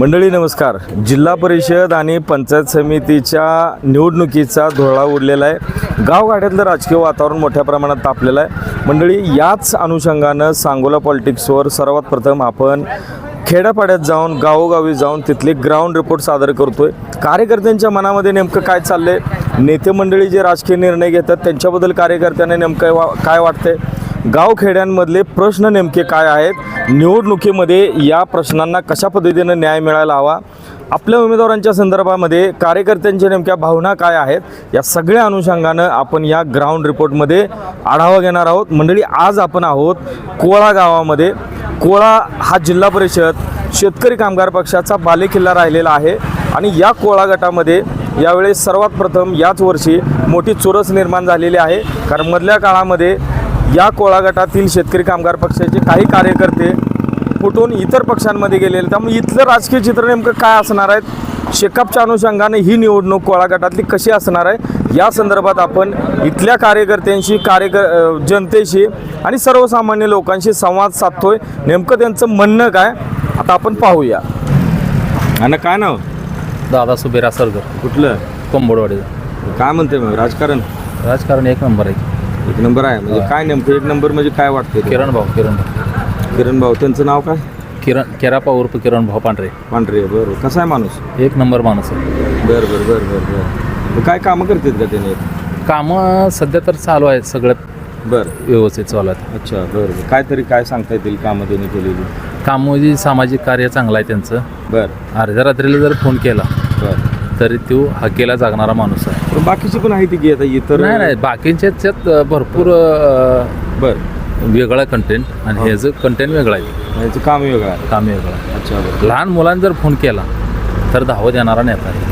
मंडळी नमस्कार. जिल्हा परिषद आणि पंचायत समितीच्या निवडणुकीचा धोळा उडलेला आहे. गावगाड्यातलं राजकीय वातावरण मोठ्या प्रमाणात तापलेलं आहे. मंडळी याच अनुषंगानं सांगोला पॉलिटिक्सवर सर्वात प्रथम आपण खेड्यापाड्यात जाऊन गावोगावी जाऊन तिथले ग्राउंड रिपोर्ट सादर करतोय. कार्यकर्त्यांच्या मनामध्ये नेमकं काय चाललंय? नेते मंडळी जे राजकीय निर्णय घेतात त्यांच्याबद्दल कार्यकर्त्यांना नेमकं वा काय वाटतंय? गावखेड्यांमधले प्रश्न नेमके काय आहेत? निवडणुकीमध्ये या प्रश्नांना कशा पद्धतीनं न्याय मिळायला हवा? आपल्या उमेदवारांच्या संदर्भामध्ये कार्यकर्त्यांच्या नेमक्या भावना काय आहेत? या सगळ्या अनुषंगानं आपण या ग्राउंड रिपोर्टमध्ये आढावा घेणार आहोत. मंडळी आज आपण आहोत कोळा गावामध्ये. कोळा हा जिल्हा परिषद शेतकरी कामगार पक्षाचा बालेकिल्ला राहिलेला आहे आणि या कोळा गटामध्ये यावेळेस सर्वात प्रथम याच वर्षी मोठी चुरस निर्माण झालेली आहे. कारण मधल्या काळामध्ये या कोळा गटातील शेतकरी कामगार पक्षाचे काही कार्यकर्ते फुटून इतर पक्षांमध्ये गेलेले त्यामुळे इथलं राजकीय चित्र नेमकं काय असणार आहेत शेकापच्या अनुषंगाने ही निवडणूक कोळा गटातली कशी असणार आहे? या संदर्भात आपण इथल्या कार्यकर्त्यांशी कार्यकर जनतेशी आणि सर्वसामान्य लोकांशी संवाद साधतोय. नेमकं त्यांचं म्हणणं काय? आता आपण पाहूया. आणि काय नाव? दादा सुबेरा सरगर. कुठलं? कोंबडवाडीचा. काय म्हणते मग राजकारण? राजकारण एक नंबर आहे. एक नंबर आहे. म्हणजे काय नेमकं एक नंबर म्हणजे काय वाटतं? किरण भाऊ किरण भाऊ. किरण भाऊ त्यांचं नाव काय? किरण केरापा उर्फ किरण भाऊ पांढरे. पांढरे बरं. कसा आहे माणूस? एक नंबर माणूस आहे. बरं बरं बरं बरं बरं. मग काय कामं करतात का त्याने? कामं सध्या तर चालू आहेत सगळ्यात बरं. व्यवस्थित चालू आहेत. अच्छा बरं बरं. काहीतरी काय सांगता येतील कामं त्यांनी केलेली? कामं जे सामाजिक कार्य चांगलं आहे त्यांचं. बरं. अर्ध्या रात्रीला जर फोन केला बरं. तरी तो हकेला जागणारा माणूस आहे. पण बाकीची पण आहे ती की आता इतर नाही नाही बाकींच्या याच्यात भरपूर बरं. वेगळा कंटेंट आणि ह्याचं कंटेंट वेगळं आहे. याचं काम वेगळं आहे. काम वेगळं आहे. अच्छा बरं. लहान मुलांनी जर फोन केला तर धावत येणारा नेता आहे.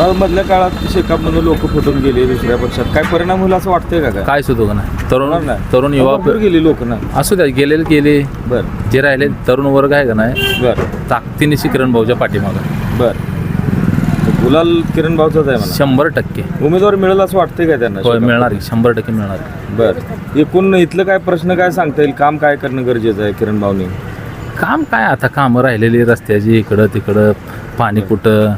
अं, मधल्या काळात शेकापमधून लोक फुटून गेले दुसऱ्या पक्षात. काय परिणाम होईल असं वाटतंय का काय? काय सुद्धा नाही? तरुण नाही. तरुण युवा भरपूर गेली लोक ना? असू द्या गेलेले गेले. बरं. जे राहिले तरुण वर्ग आहे का नाही? बरं. ताकदीने किरण भाऊच्या पाठीमागं. बरं. गुलाल किरण भाऊचाच आहे म्हणा. शंभर टक्के. उमेदवार मिळेल असं वाटतंय का त्यांना? होय मिळणार की शंभर टक्के मिळणार. की. बर. एकूण इथलं काय प्रश्न काय सांगता येईल? काम काय करणं गरजेचं आहे किरण भाऊनी? काम काय आता? कामं राहिलेली रस्त्याची इकडं तिकडं पाणी कुठं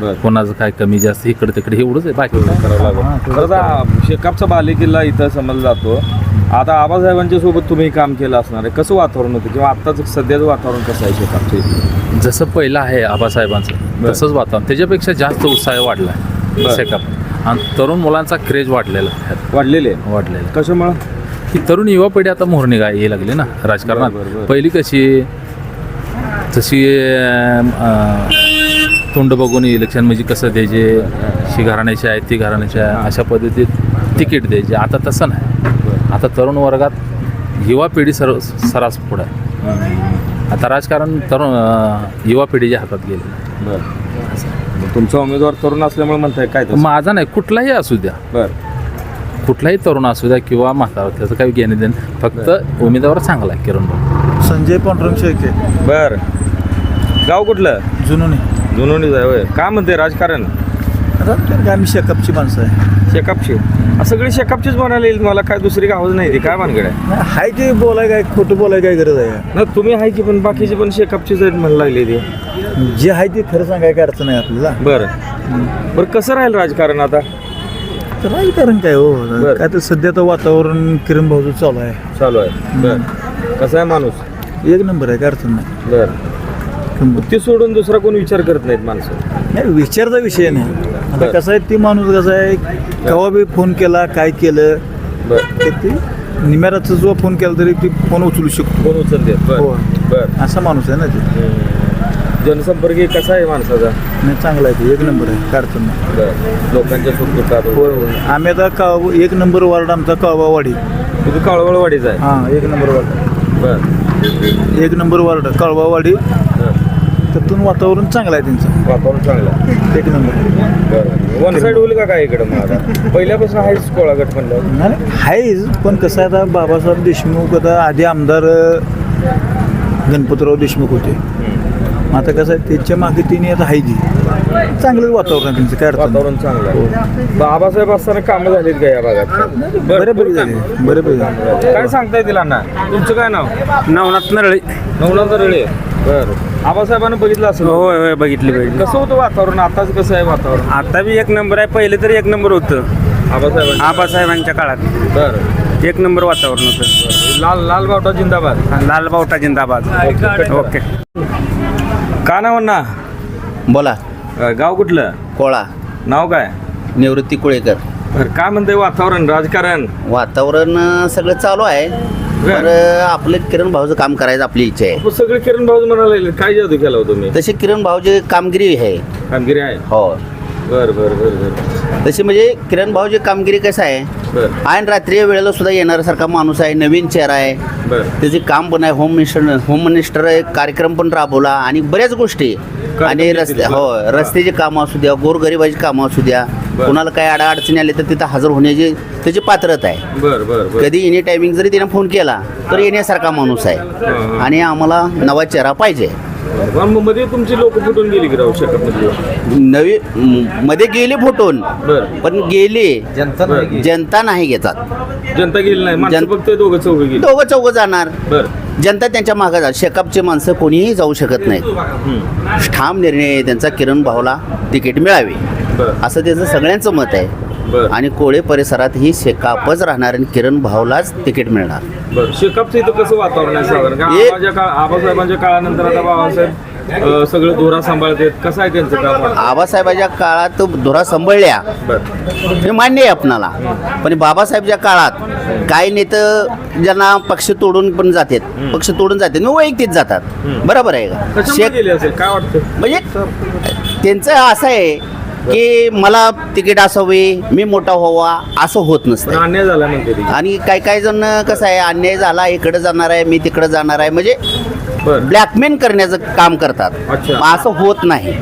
बर. कोणाचं काय कमी जास्त इकडं तिकडे एवढंच आहे बाकी काय. करावं लागेल. तर आता शेकापचा बालेकिल्ला इथं समजला जातो. आता आबासाहेबांच्या सोबत तुम्ही काम केलं असणार आहे. कसं वातावरण होतं? किंवा आत्ताचं सध्याचं वातावरण कसं आहे शेकापचं? जसं पहिलं आहे आबासाहेबांचं बरं. तसंच वातावरण. त्याच्यापेक्षा जास्त उत्साह वाढला बरं. आहे सेकअप आणि तरुण मुलांचा क्रेज वाढलेला आहे. वाढलेले आहे. वाढलेला कशामुळं? ही तरुण युवा पिढी आता मोहरणी गाय ये लागली ना बरं, बरं, राजकारणात. पहिली कशी तशी अं, तोंड बघून इलेक्शन म्हणजे कसं द्यायचे? ही घराण्याची आहे ती घराण्याची आहे अशा पद्धतीत तिकीट द्यायचे. आता तसं नाही. आता तरुण वर्गात युवा पिढी सर्व सरास पुढं आहे. आता राजकारण तरुण युवा पिढीच्या हातात गेले. बर. तुमचा उमेदवार तरुण असल्यामुळे म्हणताय काय माझा नाही कुठलाही असू द्या. बर. कुठलाही तरुण असू द्या किंवा म्हातारा त्याचं काही घेणे देणं फक्त उमेदवार चांगला आहे किरण भाऊ. संजय पांडुरंग शेळके. बर. गाव कुठलं? जुनून. होय. काय म्हणते राजकारण? आम्ही शेकअपची माणसं आहे. शेकापची? आ, सगळी शेकापचीच म्हणायला येईल मला काय दुसरी गावच नाही ती. काय भानगड आहे? नाही, हाय ते बोलाय काय खोटं बोलाय काय गरज आहे? ना तुम्ही आहे की पण बाकीची पण शेकापचीच आहेत म्हणायला लागली ती. जे आहे ते खरं सांगाय काय अडचण आहे आपल्याला. बरं. बरं कसं राहील राजकारण आता? तर राजकारण काय हो? बरं. काय तर सध्या तर वातावरण किरण भाऊचं चालू आहे. चालू आहे. बरं. कसं आहे माणूस? एक नंबर आहे काय अडचण नाही. बरं. ती सोडून दुसरा कोण विचार करत नाहीत माणसं. नाही विचारचा विषय नाही. आता बरं. कसं आहे ती माणूस कसं आहे केव्हा बी फोन केला काय केलं बरं. ते ती निम्याराचा जो फोन केला तरी ती फोन उचलू शकतो. कोण उचलते हो. बरं बरं. असा माणूस आहे ना ते. जनसंपर्क हे कसा आहे माणसाचा? नाही चांगला आहे ते. एक नंबर आहे. काय अडचण नाही. बरं. लोकांच्या सुखदुःखात होय होय आम्ही आता काव एक नंबर वार्ड आमचा काळवावाडी. काळवळवाडीचा आहे. हां एक नंबर वार्ड. बरं. एक नंबर वार्ड कळवावाडी. बरं. त्यातून वातावरण चांगलं आहे त्यांचं. वातावरण चांगलं आहे. एक नंबर. बरं. वन साईड होईल का काय इकडं मग आता? पहिल्यापासून आहेच कोळागट म्हणलं. नाही आहेच पण कसं आहे आता बाबासाहेब देशमुख आता आधी आमदार अं, गणपतराव देशमुख होते. आता कसं आहे त्याच्यामागे तिने आता आहे जी. चांगलं वातावरण आहे त्यांचं काय अडचण नाही. वातावरण चांगलं आहे. बाबासाहेब असताना कामं झालीत का या भागात? बऱ्यापैकी झाली. बऱ्यापैकी झाली. काय सांगताय तिला ना तुमचं काय नाव? नवनाथ नरळे. नवनाथ रळे बर. आबासाहेबांना बघितलं असेल? होय होय बघितली पाहिजे कसं होतं वातावरण? आताच कसं आहे वातावरण? आता बी एक नंबर आहे पहिले तर एक नंबर होतं. आबासाहेबांचं आबासाहेबांच्या काळात. बर. एक नंबर वातावरण होतं. लाल लाल बावटा जिंदाबाद. लाल बावटा जिंदाबाद. ओके का नाव ना बोला. गाव कुठलं? कोळा. नाव काय? निवृत्ती कुळेकर. बरं काय म्हणतंय वातावरण राजकारण? वातावरण अं, सगळं चालू आहे. तर अं, आपलं किरण भाऊचं काम करायचं आपली इच्छा आहे. सगळे किरण भाऊ म्हणायला लागले. काय जादू केला हो तुम्ही? तशी किरण भाऊची कामगिरी आहे. कामगिरी आहे? हो. बर बर बर बर. तशी म्हणजे किरण भाऊची कामगिरी कसं आहे? आणि रात्री वेळेला सुद्धा येणाऱ्यासारखा माणूस आहे नवीन चेहरा आहे. त्याचे काम पण आहे होम मिनिस्टर होम मिनिस्टर एक कार्यक्रम पण राबवला आणि बऱ्याच गोष्टी. आणि. रस्ते हो रस्त्याची कामं असू द्या गोरगरिबाची कामं असू द्या. कुणाला काही अडचणी आली तर तिथं हजर होण्याची त्याची पात्रता आहे. कधी एनी टायमिंग जरी त्याने फोन केला तर येण्यासारखा माणूस आहे. आणि आम्हाला नवा चेहरा पाहिजे. मध्ये तुमची लोक फुटून गेली की राहू शकत मध्ये नवी मध्ये गेले फुटून बर. पण गेले. जनता नाही घेतात. जनता गेली नाही माणसं फक्त दोघं चौघं गेली. दोघं चौघं जाणार. बर. जनता त्यांच्या मागे जात शेकापचे माणसं कोणीही जाऊ शकत नाहीत हम्म. ठाम निर्णय आहे त्यांचा किरण भाऊला तिकीट मिळावे. असं त्याचं सगळ्यांचं मत आहे. बर. आणि कोळे परिसरात ही शेकापच राहणार आणि किरण भाऊलाच तिकीट मिळणार. बर. शेकापचं इथं कसं वातावरण आहे साधारण? का एक- आबाच्या काळ आबासाहेबांच्या काळानंतर आता बाबासाहेब अं, सगळं धोरा सांभाळतात. कसं आहे त्यांचं काम? आबासाहेबाच्या काळात धुरा सांभाळल्या. बर. हे मान्य आहे आपणाला. पण बाबासाहेबच्या काळात काही नेतं ज्यांना पक्ष तोडून पण जातात. पक्ष तोडून जातात मग वैयक्तिक जातात. हम्म. बरोबर आहे का? कशामुळे शेक गेले असेल? काय वाटतं? म्हणजे त्यांचं असं आहे की मला तिकीट असावे मी मोठा व्हावा असं होत नसतं. अन्याय झाला म्हणते आणि काही काही जण कसं आहे अन्याय झाला इकडे जाणार आहे मी तिकडे जाणार आहे म्हणजे ब्लॅकमेल करण्याचं काम करतात. असं होत नाही.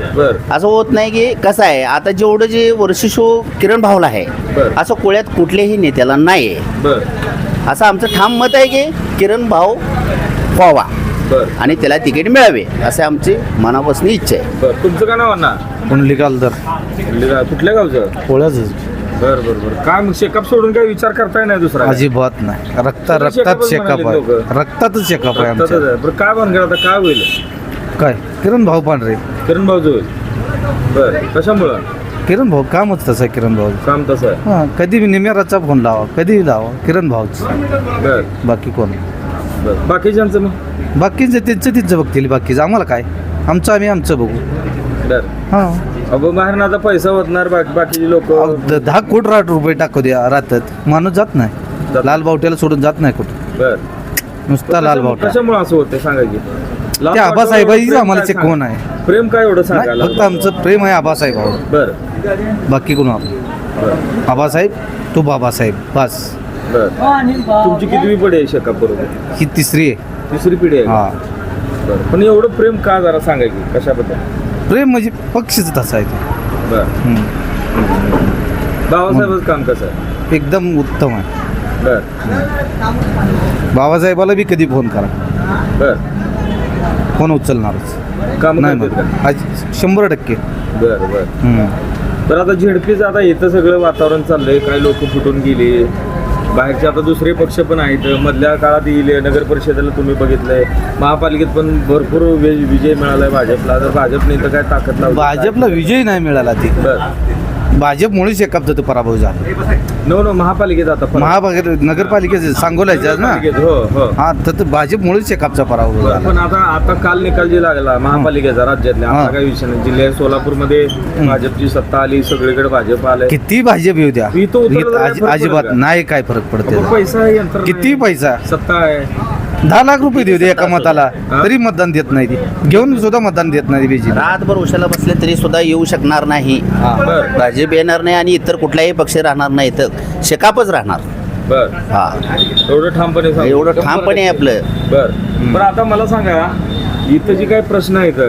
असं होत नाही की कसं आहे आता जेवढं जे वर्षशो किरण भावला आहे. असं कोळ्यात कुठल्याही नेत्याला नाही असं आमचं ठाम मत आहे की किरण भाऊ व्हावा. आणि त्याला तिकीट मिळावे असे आमची मनापासून इच्छा आहे. बर तुमचं काय नाव अण्णा? कुंडली कालदर कुठल्या कुठल्या गावचं? पोळ्याच बर बर बर. काय मग शेकअप सोडून काय विचार करताय नाही दुसरा? अजिबात नाही. रक्त सगळं रक्तात शेकाप म्हणाले आहे. लोकं. रक्तातच शेकाप आहे रक्तातच आमच्या. आहे. बरं काय भानगड आता? काय होईल? काय? किरण भाऊ पांढरे. किरण भाऊ होईल बर कशामुळं? किरण भाऊ कामच तसं आहे किरण भाऊ. काम तसं आहे. हां कधी बी निमेराचा फोन लावा कधी लावा. किरण भाऊच. बर. बाकी कोण? बर बाकीच्यांचं मग? बाकीचं त्यांचं तिथं बघतील बाकीचं. आम्हाला काय? आमचं आम्ही आमचं बघू. बर. हां. अगो आता पैसा होतणार बाकी बाकीचे लोक. अहो, द- दहा कोट राट रुपये टाकू द्या राहतात. माणूस जात नाही. जात लाल बावट्याला सोडून जात नाही कुठं. बर. नुसता लाल बावटा. कशामुळे असं होतं सांगा की? लाल आबासाहेबांचीच प्रेम आम्हाला काय ते कोण आहे? सांग- प्रेम काय एवढं नाही, सांगायला फक्त आमचं प्रेम आहे आबासाहेब बर. बाकी कोण बर. आबासाहेब तो बाबासाहेब बस. बर. तुमची कितवी पिढी आहे शेका बरोबर ही तिसरी आहे. तिसरी पिढी आहे हा. बर. पण एवढं प्रेम का जरा सांगा की कशाबद्दल? प्रेम म्हणजे पक्षच तसा आहे ते. बर. हम्म. बाबासाहेबच काम कसं आहे? एकदम उत्तम आहे. बर. बाबासाहेबाला बी कधी फोन करा. बर. फोन उचलणारच. काम नाही करतात मग आज शंभर टक्के. का बर बर. हम्म. तर आता झेडपीचं आता इथं सगळं वातावरण चाललंय. काही लोक फुटून गेले. बाहेरचे आता दुसरे पक्ष पण आहेत. मधल्या काळात येईल नगर परिषदेला तुम्ही बघितलंय. महापालिकेत पण भरपूर विजय मिळालाय भाजपला. तर भाजपने इथं काय ताकद भाजपला विजय नाही मिळाला ते. बर. भाजपमुळे शेकापचा तो पराभव झाला. नो नो महापालिकेत आता फरक. महाभाग नगरपालिकेचे सांगोलायचे ना? महापालिकेत, हो हो. हा तर ते भाजपमुळेच शेकापचा पराभव बरं, झाला पण आता आता काल निकाल जे लागला महापालिकेचा राज्यातल्या हा. आता काही विषय नाही. जिल्ह्यात सोलापूरमध्ये भाजपची सत्ता आली सगळीकडे भाजप आलंय. किती भाजप येऊ द्या? अजि- फरक अजिबात का? नाही काय फरक पडते पैसा आहे यंत्रणा किती आहे, पैसा? सत्ता आहे. दहा लाख रुपये देऊ दे एका मताला? तरी मतदान देत नाही ते. घेऊन सुद्धा मतदान देत नाही बीजेपी रातभर उशाला बसले तरी सुद्धा येऊ शकणार नाही. बर. भाजप येणार नाही आणि इतर कुठलाही पक्ष राहणार नाही तर शेकापच राहणार. बर. हा. एवढं ठामपणे सांगू. एवढं ठामपणे आहे आपलं. बर. पण आता मला सांगा इथं जे काही प्रश्न आहेत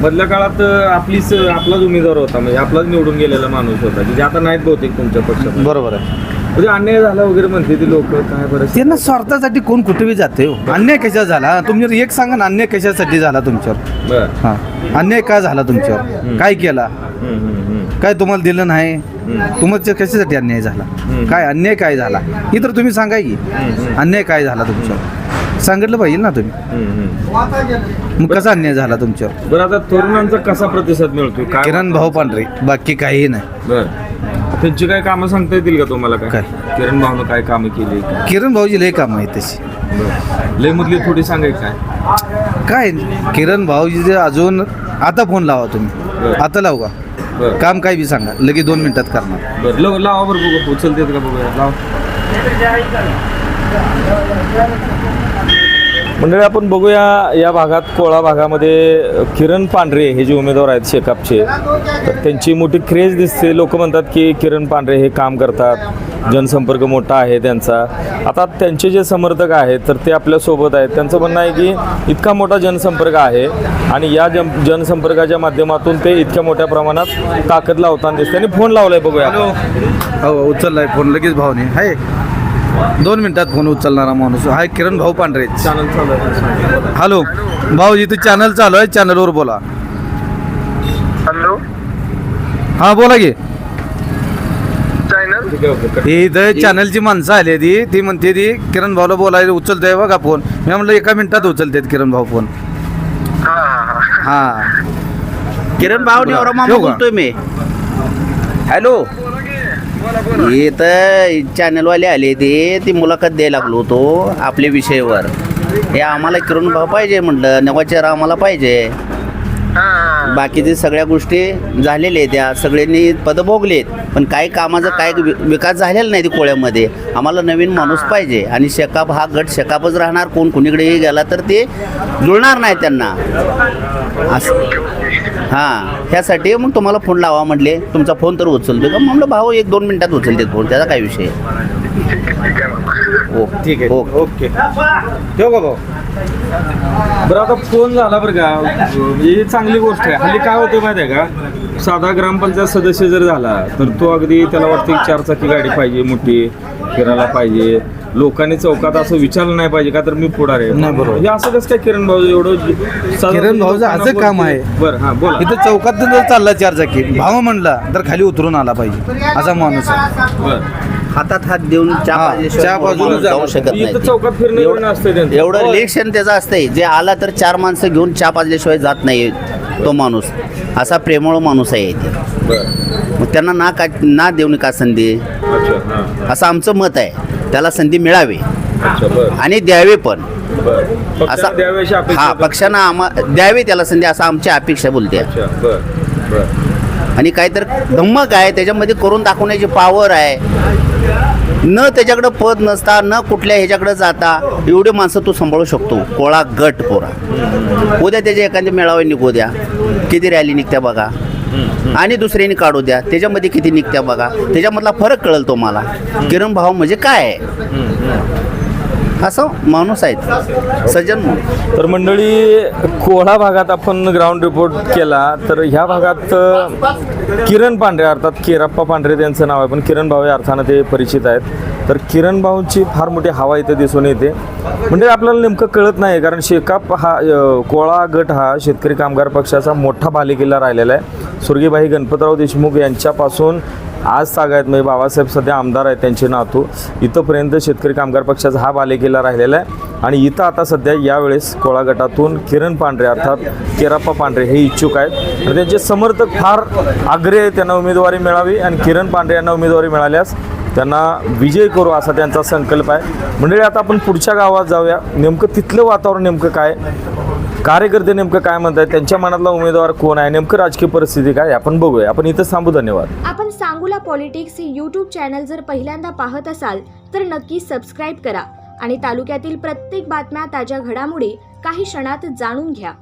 मधल्या काळात आपलीच आपलाच उमेदवार होता म्हणजे आपलाच निवडून गेलेला माणूस होता की जे आता नाहीत बहुतेक तुमच्या पक्षात बरोबर आहे. म्हणजे अन्याय झाला वगैरे म्हणते ती लोक काय बरं? त्यांना स्वार्थासाठी कोण कुठे बी जाते हो. अन्याय कशा झाला? तुमच्यावर एक सांगा ना अन्याय कशासाठी झाला तुमच्यावर? बर. हा. अन्याय का झाला तुमच्यावर? काय केला? काय तुम्हाला दिलं नाही? तुमच्या कशासाठी अन्याय झाला? काय अन्याय काय झाला? हे तर तुम्ही सांगा की. अन्याय काय झाला तुमच्यावर? सांगितलं पाहिजे ना तुम्ही. मग कसा अन्याय झाला तुमच्यावर? बरं आता तरुणांचा कसा प्रतिसाद मिळतो काय किरण भाऊ पांढरे बाकी काही नाही. बर. त्यांची काय कामं सांगता येतील का तुम्हाला काय? काय? किरण भाऊनं काय कामं केली? काय किरण भाऊजी लय काम आहे बरं. लय मधली थोडी सांगायची काय? काय किरण भाऊजी जे अजून आता फोन लावा तुम्ही. बरं. आता लावू का? बरं. काम काय बी सांगा लगेच दोन मिनिटात करणार. बरं लव लावा बरं बघू उचलतेत का बघूया लाव. मंडळी आपण बघूया या भागात कोळा भागामध्ये किरण पांढरे हे जे उमेदवार आहेत शेकापचे तर त्यांची मोठी क्रेज दिसते. लोक म्हणतात की किरण पांढरे हे काम करतात. जनसंपर्क मोठा आहे त्यांचा. आता त्यांचे जे समर्थक आहेत तर ते आपल्यासोबत आहेत. त्यांचं म्हणणं आहे की इतका मोठा जनसंपर्क आहे आणि या जन जनसंपर्काच्या माध्यमातून ते इतक्या मोठ्या प्रमाणात ताकद लावताना दिसते. आणि फोन लावलाय बघूया हो उचललाय फोन. लगेच भावने. आहे दोन मिनिटात फोन उचलणारा माणूस. हाय किरण भाऊ पांढरे. चॅनल चालू आहे. हॅलो भाऊ इथं चॅनल चालू आहे. चॅनलवर बोला. हॅलो हा बोला की. चॅनल इथं चॅनलची माणसं आली ती. ती म्हणते ती किरण भाऊला बोलायला उचलतोय बघा फोन. मी म्हणलं एका मिनिटात उचलतेत किरण भाऊ फोन. हा हा हा. हा. किरण भाऊ ठेवू? बोलतोय मी. हॅलो तर चॅनलवाले आले ते ती मुलाखत द्यायला लागलो होतो आपल्या विषयावर. हे आम्हाला किरण भाऊ पाहिजे म्हटलं नवाचार आम्हाला पाहिजे. हा बाकीचे सगळ्या गोष्टी झालेल्या आहेत त्या सगळ्यांनी पद भोगलेत. पण काही कामाचा काय विकास झालेला नाही ते कोळ्यामध्ये. आम्हाला नवीन माणूस पाहिजे. आणि शेकाप हा गट शेकापच राहणार कोण कुणीकडेही गेला तर ते जुळणार नाही त्यांना. असं. हां ह्यासाठी मग तुम्हाला फोन लावा म्हटले. तुमचा फोन तर उचलतो का म्हणलं भाऊ एक दोन मिनिटात उचलते फोन त्याचा काय विषय? ठीक आहे बाबा ओ ठीक आहे. Okay okay. ठेव का भाऊ? बरं आता फोन झाला बरं का. म्हणजे ही चांगली गोष्ट आहे. हल्ली काय होतं माहिती आहे का? साधा ग्रामपंचायत सदस्य जर झाला तर तो अगदी त्याला वाटतं की चारचाकी गाडी पाहिजे मोठी फिरायला पाहिजे. लोकांनी चौकात असं विचारलं नाही पाहिजे का तर मी पुढार आहे. नाही, बरोबर. हे असं कसं काय किरण भाऊ एवढं साधारण किरण भाऊचं असं काम. आहे. बरं हां बोला. इथं चौकात जर चालला चार चाकी भाऊ म्हणला तर खाली उतरून आला पाहिजे असा माणूस आहे. बरं. हातात हात देऊन चहा हा, पाजल्याशिवाय चहा पाजून माणूस जाऊ शकत इथं नाही. चौकात फिरणं एवढं त्यांचं. एवढं इलेक्शन त्याचं असतंय. जे आला तर चार माणसं घेऊन चहा पाजल्याशिवाय जात नाही तो माणूस. असा प्रेमळ माणूस आहे इथे. बरं. मग त्यांना ना का ना देऊन का संधी? अच्छा हां. असं आमचं मत आहे. त्याला संधी मिळावी. आणि द्यावे पण. असा हा. पक्षांना आम्हा द्यावी त्याला संधी असं आमची अपेक्षा बोलते. आणि काहीतरी धम्मक आहे त्याच्यामध्ये करून दाखवण्याची पावर आहे. न त्याच्याकडं पद नसता न कुठल्या ह्याच्याकडे जाता एवढे माणसं तू सांभाळू शकतो. कोळा गट पोरा उद्या त्याच्या एखाद्या मेळावे निघू द्या. किती रॅली निघत्या बघा. आणि दुसऱ्याने काढू द्या. त्याच्यामध्ये किती निघत्या बघा. त्याच्यामधला फरक कळेल तुम्हाला. किरण भाव म्हणजे काय आहे? असं माणूस आहेत. सज्जन तर मंडळी कोळा भागात आपण ग्राउंड रिपोर्ट केला तर ह्या भागात किरण पांढरे अर्थात केरप्पा पांढरे त्यांचं नाव आहे पण किरण भाऊ या अर्थानं ते परिचित आहेत. तर किरण भाऊंची फार मोठी हवा इथे दिसून येते. म्हणजे आपल्याला नेमकं कळत नाही कारण शेकाप हा कोळा गट हा शेतकरी कामगार पक्षाचा मोठा बालेकिल्ला राहिलेला आहे. स्वर्गीयबाई गणपतराव देशमुख यांच्यापासून आज तागायत म्हणजे बाबासाहेब सध्या आमदार आहेत त्यांचे नातू. इथंपर्यंत शेतकरी कामगार पक्षाचा हा बालेकिल्ला राहिलेला आहे. आणि इथं आता सध्या यावेळेस कोळा गटातून किरण पांढरे अर्थात केराप्पा पांढरे हे इच्छुक आहेत. आणि त्यांचे समर्थक फार आग्रह आहे त्यांना उमेदवारी मिळावी आणि किरण पांढरे यांना उमेदवारी मिळाल्यास त्यांना विजय करू असा त्यांचा संकल्प आहे. मंडळी आता आपण पुढच्या गावात जाऊया. नेमकं तिथलं वातावरण नेमकं काय कार्यकर्ते नेमकं काय म्हणतात त्यांच्या मनातला उमेदवार कोण आहे? नेमकं राजकीय परिस्थिती काय आपण बघूया. आपण इथं थांबू धन्यवाद. आपण सांगूला पॉलिटिक्स हे यूट्यूब चॅनल जर पहिल्यांदा पाहत असाल तर नक्की सबस्क्राईब करा आणि तालुक्यातील प्रत्येक बातम्या ताज्या घडामोडी काही क्षणात जाणून घ्या.